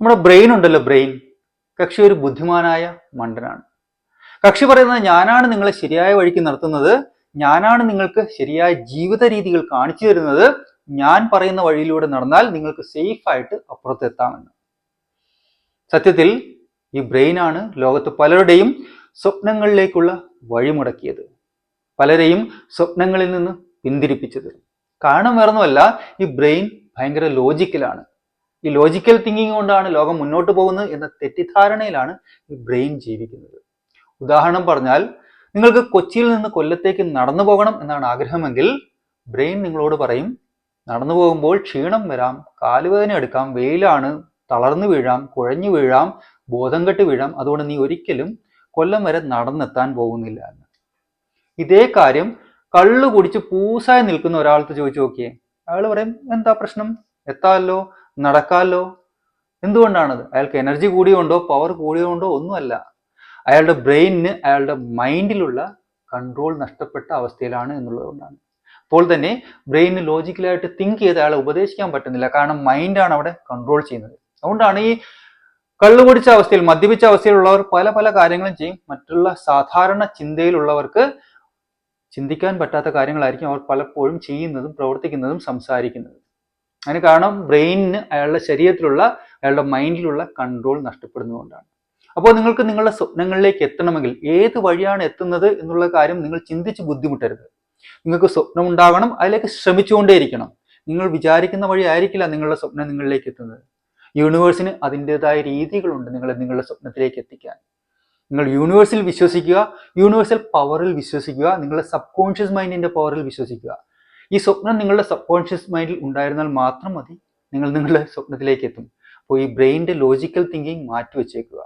നമ്മുടെ ബ്രെയിൻ ഉണ്ടല്ലോ ബ്രെയിൻ. കക്ഷി ഒരു ബുദ്ധിമാനായ മണ്ടനാണ്. കക്ഷി പറയുന്നത് ഞാനാണ് നിങ്ങളെ ശരിയായ വഴിക്ക് നടത്തുന്നത് ഞാനാണ് നിങ്ങൾക്ക് ശരിയായ ജീവിത രീതികൾ കാണിച്ചു തരുന്നത് ഞാൻ പറയുന്ന വഴിയിലൂടെ നടന്നാൽ നിങ്ങൾക്ക് സേഫ് ആയിട്ട് അപ്പുറത്തെത്താമെന്ന് സത്യത്തിൽ ഈ ബ്രെയിനാണ് ലോകത്ത് പലരുടെയും സ്വപ്നങ്ങളിലേക്കുള്ള വഴിമുടക്കിയത്. പലരെയും സ്വപ്നങ്ങളിൽ നിന്ന് പിന്തിരിപ്പിച്ചത്. കാരണം വേറൊന്നുമല്ല ഈ ബ്രെയിൻ ഭയങ്കര ലോജിക്കലാണ് ഈ ലോജിക്കൽ തിങ്കിങ് കൊണ്ടാണ് ലോകം മുന്നോട്ട് പോകുന്നത് എന്ന തെറ്റിദ്ധാരണയിലാണ് ഈ ബ്രെയിൻ ജീവിക്കുന്നത്. ഉദാഹരണം പറഞ്ഞാൽ നിങ്ങൾക്ക് കൊച്ചിയിൽ നിന്ന് കൊല്ലത്തേക്ക് നടന്നു പോകണം എന്നാണ് ആഗ്രഹമെങ്കിൽ ബ്രെയിൻ നിങ്ങളോട് പറയും നടന്നു പോകുമ്പോൾ ക്ഷീണം വരാം കാലുവേദന എടുക്കാം വെയിലാണ് തളർന്നു വീഴാം കുഴഞ്ഞു വീഴാം ബോധം കെട്ട് വീഴാം അതുകൊണ്ട് നീ ഒരിക്കലും കൊല്ലം വരെ നടന്നെത്താൻ പോകുന്നില്ല എന്ന്. ഇതേ കാര്യം കള്ളു കുടിച്ച് പൂസായി നിൽക്കുന്ന ഒരാൾക്ക് ചോദിച്ചു നോക്കിയേ. അയാൾ പറയും എന്താ പ്രശ്നം? എത്താമല്ലോ നടക്കാമല്ലോ എന്തുകൊണ്ടാണത്? അയാൾക്ക് എനർജി കൂടിയുണ്ടോ പവർ കൂടിയുണ്ടോ ഒന്നുമല്ല. അയാളുടെ ബ്രെയിനിന് അയാളുടെ മൈൻഡിലുള്ള കൺട്രോൾ നഷ്ടപ്പെട്ട അവസ്ഥയിലാണ് എന്നുള്ളതുകൊണ്ടാണ് അപ്പോൾ തന്നെ ബ്രെയിനിന് ലോജിക്കലായിട്ട് തിങ്ക് ചെയ്ത് അയാളെ ഉപദേശിക്കാൻ പറ്റുന്നില്ല. കാരണം മൈൻഡാണ് അവിടെ കൺട്രോൾ ചെയ്യുന്നത്. അതുകൊണ്ടാണ് ഈ കള്ളു കുടിച്ച അവസ്ഥയിൽ മദ്യപിച്ച അവസ്ഥയിലുള്ളവർ പല പല കാര്യങ്ങളും ചെയ്യും. മറ്റുള്ള സാധാരണ ചിന്തയിലുള്ളവർക്ക് ചിന്തിക്കാൻ പറ്റാത്ത കാര്യങ്ങളായിരിക്കും അവർ പലപ്പോഴും ചെയ്യുന്നതും പ്രവർത്തിക്കുന്നതും സംസാരിക്കുന്നതും. അതിന് കാരണം ബ്രെയിനിന് അയാളുടെ ശരീരത്തിലുള്ള അയാളുടെ മൈൻഡിലുള്ള കൺട്രോൾ നഷ്ടപ്പെടുന്നതുകൊണ്ടാണ്. അപ്പോൾ നിങ്ങൾക്ക് നിങ്ങളുടെ സ്വപ്നങ്ങളിലേക്ക് എത്തണമെങ്കിൽ ഏത് വഴിയാണ് എത്തുന്നത് എന്നുള്ള കാര്യം നിങ്ങൾ ചിന്തിച്ച് ബുദ്ധിമുട്ടരുത്. നിങ്ങൾക്ക് സ്വപ്നം ഉണ്ടാകണം അതിലേക്ക് ശ്രമിച്ചുകൊണ്ടേയിരിക്കണം. നിങ്ങൾ വിചാരിക്കുന്ന വഴി ആയിരിക്കില്ല നിങ്ങളുടെ സ്വപ്നം നിങ്ങളിലേക്ക് എത്തുന്നത്. യൂണിവേഴ്സിന് അതിന്റെതായ രീതികളുണ്ട് നിങ്ങളെ നിങ്ങളുടെ സ്വപ്നത്തിലേക്ക് എത്തിക്കാൻ. നിങ്ങൾ യൂണിവേഴ്സിൽ വിശ്വസിക്കുക യൂണിവേഴ്സൽ പവറിൽ വിശ്വസിക്കുക നിങ്ങളുടെ സബ് കോൺഷ്യസ് മൈൻഡിന്റെ പവറിൽ വിശ്വസിക്കുക. ഈ സ്വപ്നം നിങ്ങളുടെ സബ് കോൺഷ്യസ് മൈൻഡിൽ ഉണ്ടായിരുന്നാൽ മാത്രം മതി നിങ്ങൾ നിങ്ങളുടെ സ്വപ്നത്തിലേക്ക് എത്തും അപ്പോൾ ഈ ബ്രെയിനിന്റെ ലോജിക്കൽ തിങ്കിങ് മാറ്റി വെച്ചേക്കുക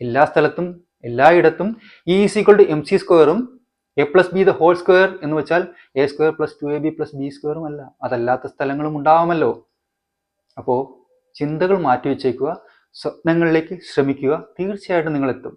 എല്ലാ സ്ഥലത്തും എല്ലായിടത്തും E is equal to M C സ്ക്വയറും A plus B the whole square എന്ന് വെച്ചാൽ A square plus two A B plus B സ്ക്വയറും അല്ല. അതല്ലാത്ത സ്ഥലങ്ങളും ഉണ്ടാവാമല്ലോ. അപ്പോൾ ചിന്തകൾ മാറ്റി വെച്ചേക്കുക സ്വപ്നങ്ങളിലേക്ക് ശ്രമിക്കുക തീർച്ചയായിട്ടും നിങ്ങൾ എത്തും